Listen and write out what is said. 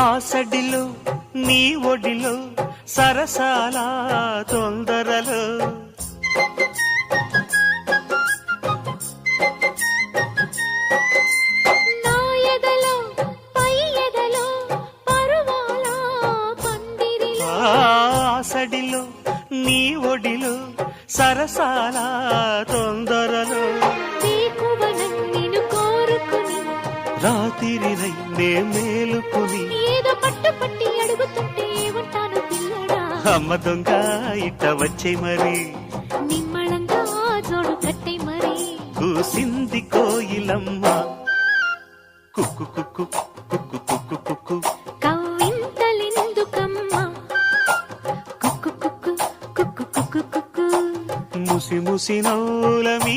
సడిలో నీ ఒడిలో సరసాల తొందరలో. ఆసడిలో నీ ఒడిలో సరసాల తొందరలో. వేకువనం నిన్ను కోరుకుని రాత్రిరై నే మేలుకుని అమ్మ దొంగ ఇట్ట వచ్చే మరి. నిమ్మళంగా జోడు కట్టే మరి. కూసింది కోయిలమ్మ. కుక్కు కుక్కు కుక్కు కుక్కు కుక్కు. ముసి ముసి నవ్వుల మీ